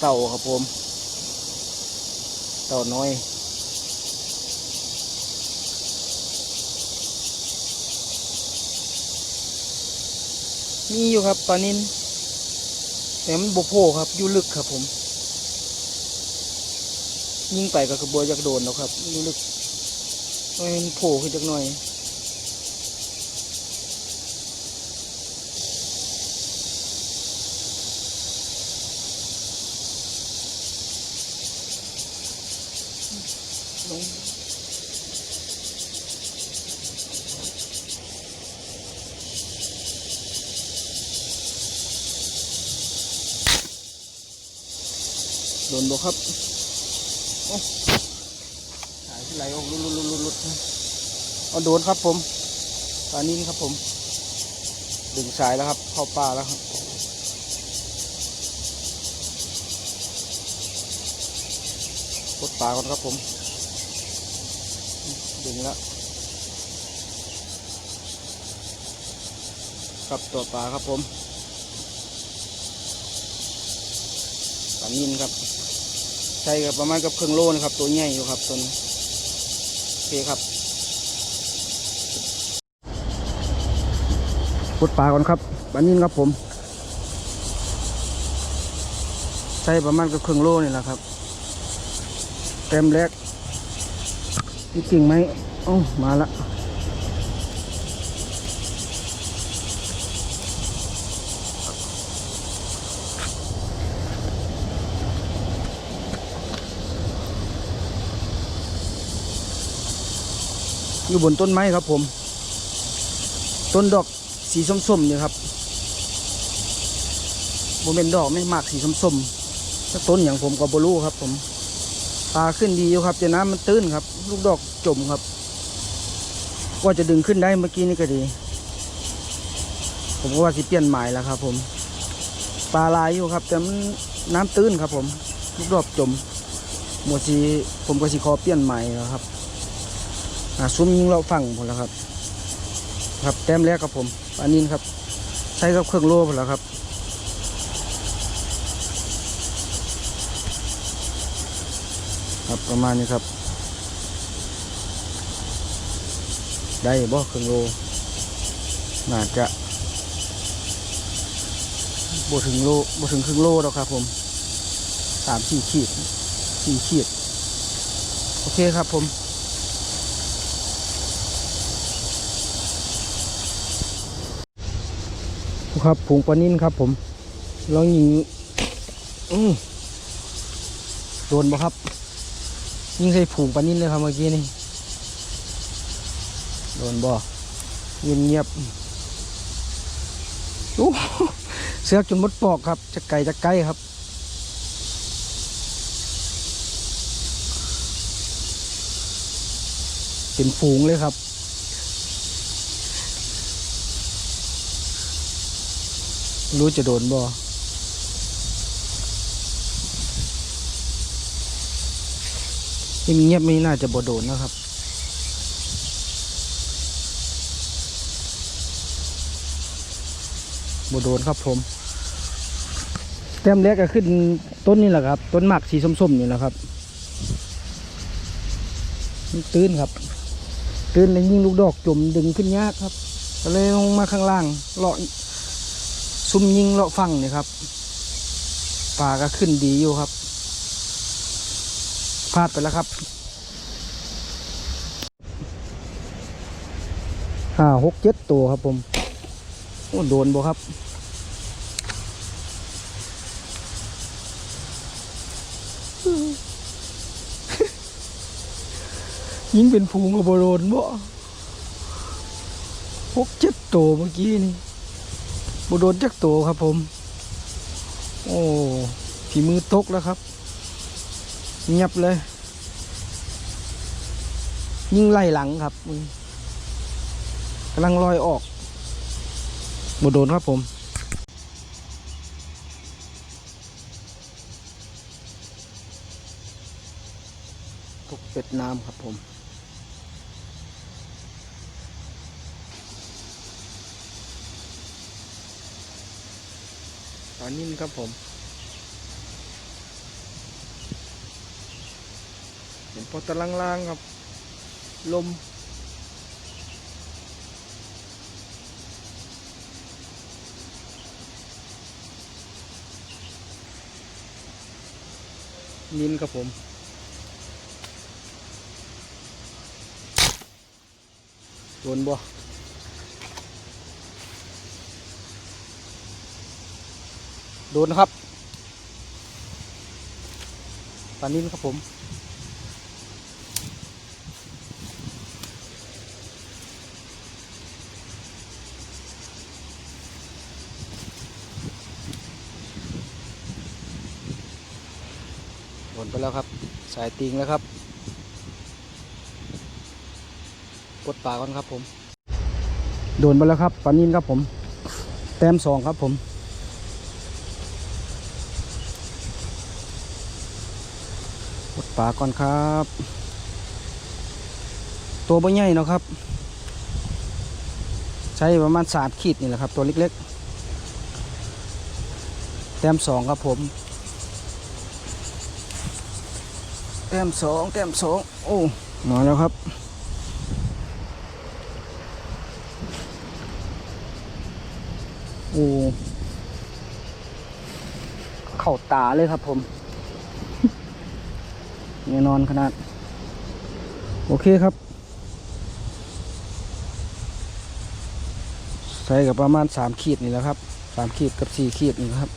เต่าครับผม เต่าน้อยมีอยู่ครับปลานินแต่มันบโผล่ครับอยู่ลึกครับผม ยิ่งไปก็กระบวยอยากโดนแล้วครับอยู่ลึกมันโผล่ขึ้นจักหน่อย ลงโดนบครับโอ้หายไหลออกลุดลุดลุดลุดลุดเอาโดนครับผมปลานินครับผม ดึงสายแล้วครับ เข้าป่าแล้วครับ กดปลาก่อนครับผม ดึงแล้วครับตัวปลาครับผมปลานินครับ ใช่ครับประมาณกับครึ่งโลนะครับ ตัวใหญ่อยู่ครับตัวนี้โอเคครับกดปลาก่อนครับปลานินครับผมใช่ประมาณกับครึ่งโลนี่แหละครับเต็มแรก มีกิ่งไหมโอ้ามาละอยู่บนต้นไม้ครับผม ต้นดอกสีส้มๆเนี่ยครับโมเมนดอกไม่มากสีส้มๆต้นอย่างผมก็บรู้ครับผมปลาขึ้นดีอยู่ครับแต่น้ำมันตื้นครับ ลูกดอก จมครับ ว่าจะดึงขึ้นได้เมื่อกี้นี่ก็ดี ผมก็ว่าสิเปลี่ยนหมายแล้วครับ ผม ปลาลายอยู่ครับแต่มันน้ำตื้นครับ ผมลูกดอกจม หมดสีผมก็สิขอเปลี่ยนใหม่แล้วครับอ่าซุ้มยิงเราฝั่งผมแล้วครับ ครับแต้มแรกครับผมปลานินครับ ใช้กับเครื่องโล่ผมแล้วครับครับประมาณนี้ครับ ได้บ่ครึ่งโลน่าจะบ่ถึงโลบ่ถึงครึ่งโลแล้วครับผมสามสี่ขีดสี่ขีด โอเคครับผม ครับผงปลานิ่นครับผมลองยิงอือโดนบ่ครับ ยิงใส่ผูกปลานิ่นเลยครับเมื่อกี้นี่ โดนบ่เงียบเงียบโอ้เสือกจนมดปอกครับจะไก่จะไก่ครับ เป็นฝูงเลยครับรู้จะโดนบ่เงียบๆไม่น่าจะบ่โดนนะครับ บโดนครับผมแต้มแรกก็ขึ้นต้นนี่แหละครับ ต้นหมากสีส้มๆนี่แหละครับตื้นครับ ตื้นแล้วยิ่งลูกดอกจมดึงขึ้นยากครับก็เลยลงมาข้างล่างเลาะซุ่มยิงเลาะฟังนี่ครับปลาก็ขึ้นดีอยู่ครับพลาดไปแล้วครับห้าหกเจ็ดตัวครับผม โอ้โดนบ่ครับ ยิงเป็นผูงกับบโดนบ่หกเจ็ดตัวเมื่อกี้นี่บโดนจักตัวครับผม โอ้ฝีมือตกแล้วครับ เงียบเลย ยิงไล่หลังครับกำลังลอยออก บโดนครับผมตกเป็ดน้ำครับผมตอนนี้ครับผม เห็นพอตะลังๆครับ ลม นินครับผม โดนบ่โดนครับปลานินครับผม นไปแล้วครับ สายติงแล้วครับ กดปาก่อนครับผม โดนไปแล้วครับปลานินครับผม แต้มสองครับผมกดปลาก่อนครับ ตัวบ่ใหญ่เนาะครับ ใช้ประมาณสามขีดนี่แหละครับ ตัวเล็กๆ แต้มสองครับผม แต้มสองแต้มสองโอ้มาแล้วครับ โอ้เข่าตาเลยครับผมแน่นอนขนาด โอเคครับ ใส่กับประมาณสามขีดนี่แหละครับสามขีดกับสี่ขีดนี่ครับ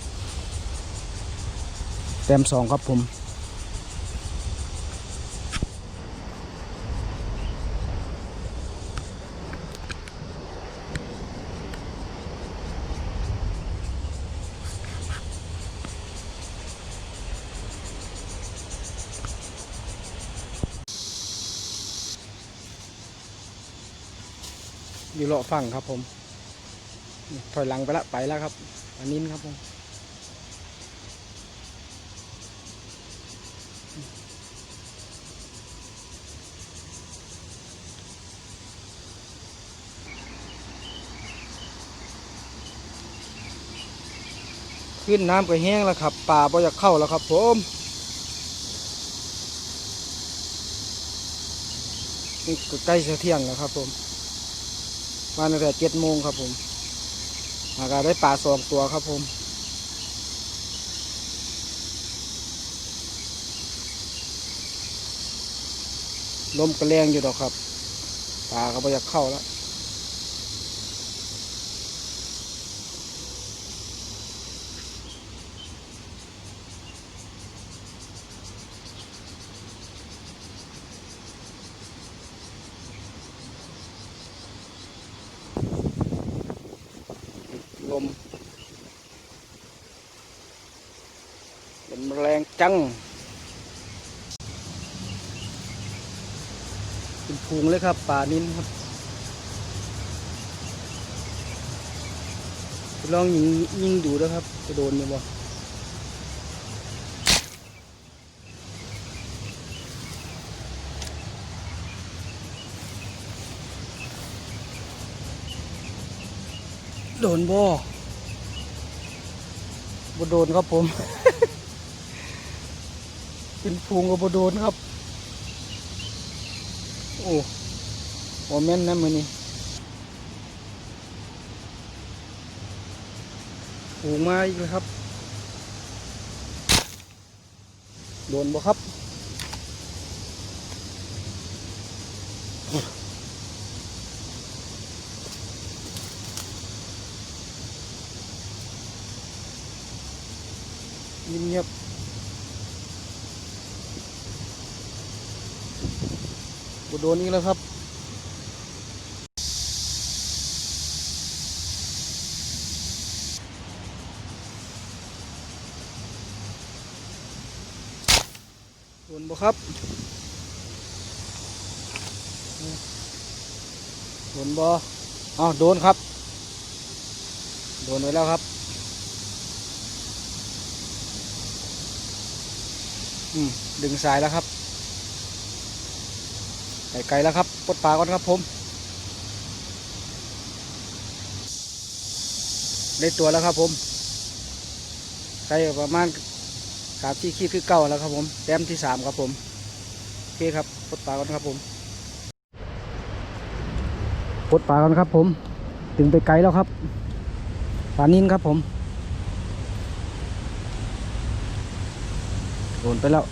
แต้มสองครับผม อยู่เลาะฝั่งครับผม ถอยหลังไปละไปแล้วครับอันนี้ครับผมขึ้นน้ำก็แห้งแล้วครับป่าบ่อยากเข้าแล้วครับผมนี่ก็ใกล้จะเที่ยงแล้วครับผม มาตั้งแต่เจ็ดโมงครับผมอากาได้ปลาสองตัวครับผมลมกระแรงอยู่ดอกครับ ปลาก็ไม่อยากเข้าแล้ว ลมลมแรง จัง เป็นพุงเลยครับป่านินครับลองยิงยิงดูนะครับ จะโดนไหมบ่โดนบ่บ่โดนครับผม เป็นพุงกับบ่โดนครับ โอ้โอแม่นนะมือนี้พุงมาอีกแล้วครับ โดนบ่ครับ เงียบๆบ โดนอีกแล้วครับ โดนบ่ครับ โดนบ่อ้าวโดนครับ โดนไว้แล้วครับอืมดึงสายแล้วครับ ไกลแล้วครับปลดปลาก่อนครับผม ได้ตัวแล้วครับผมใส่ประมาณสามที่ขีดคือเก่าแล้วครับผมแต้มที่สามครับผมโอเคครับปลดปลาก่อนครับผมปลดปลาก่อนครับผมถึงไปไกลแล้วครับปลานินครับผมโดนไปแล้ว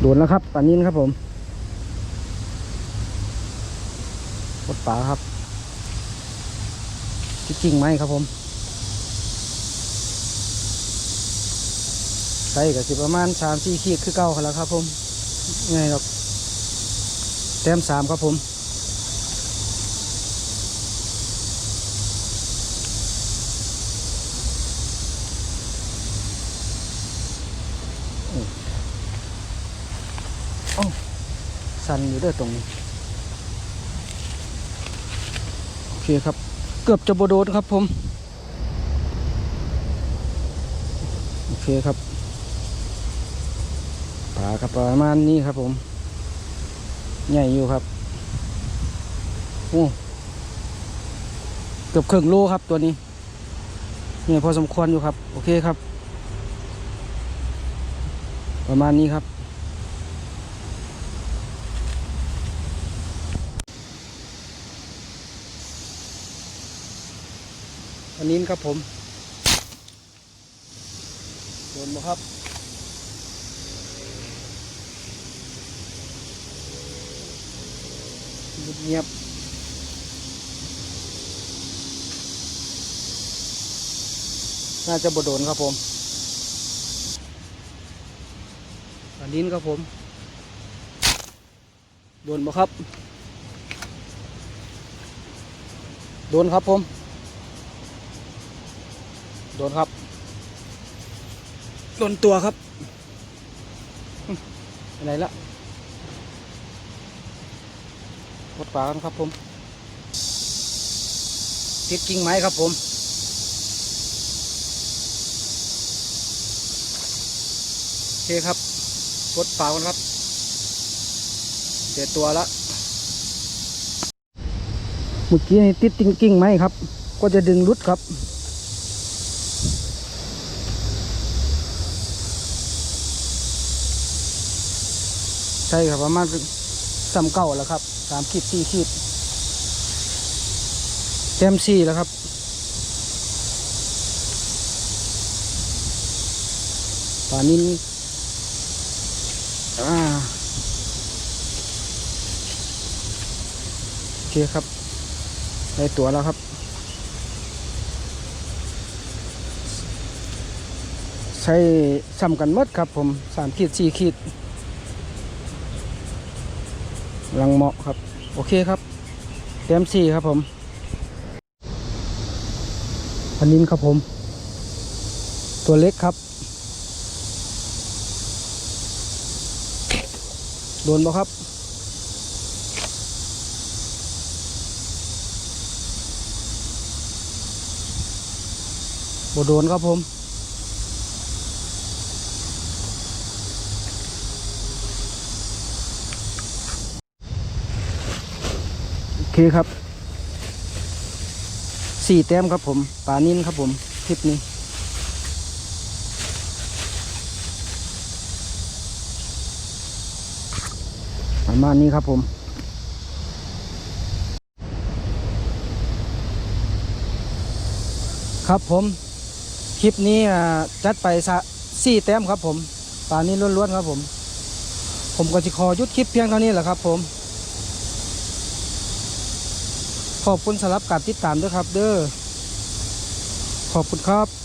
โดนแล้วครับปลานินครับผมปดปลาครับที่จริงไหมครับผมใส่กับสิประมาณสามสี่ขีดคือเก้าครับแล้วครับผมไงหรอกแต้มสามครับผม สันอยู่ด้วยตรงนี้โอเคครับ เกือบจะโบโดนครับผม โอเคครับปลาครับประมาณนี้ครับผม ใหญ่อยู่ครับโอ้เกือบครึ่งโลครับตัวนี้นี่พอสมควรอยู่ครับ โอเคครับ ประมาณนี้ครับ อันนี้ครับผมโดนบ่ครับเงียบน่าจะบโดนครับผมอันนี้ครับผม โดนบ่ครับ โดนครับผม โดนครับ โดนตัวครับอืมอะไรละกดปากกันครับผมติดกิ่งไม้ครับผมโอเคครับกดปากกันครับเสียตัวละเมื่อกี้นี่ติดกิ่งไม้ครับ ก็จะดึงรุดครับ ใช่ครับประมาณสามเก้าแล้วครับสามขีดสี่ขีดเต็มสี่แล้วครับป่านนี้อ่าโอเคครับ ได้ตัวแล้วครับ ใช้ซ้ำกันหมดครับผมสามขีดสี่ขีด ลังเหมาะครับ โอเคครับ เต็มสี่ครับผมพันนินครับผม ตัวเล็กครับ โดนบ่ครับบ่โดนครับผม เคครับสี่แต้มครับผมปลานินครับผมคลิปนี้ประมาณนี้ครับผมครับผมคลิปนี้จัดไปสี่แต้มครับผมปลานินล้วนๆครับผม ผมก็จะขอยุดคลิปเพียงเท่านี้แหละครับผม ขอบคุณสำหรับการติดตามด้วยครับ เด้อขอบคุณครับ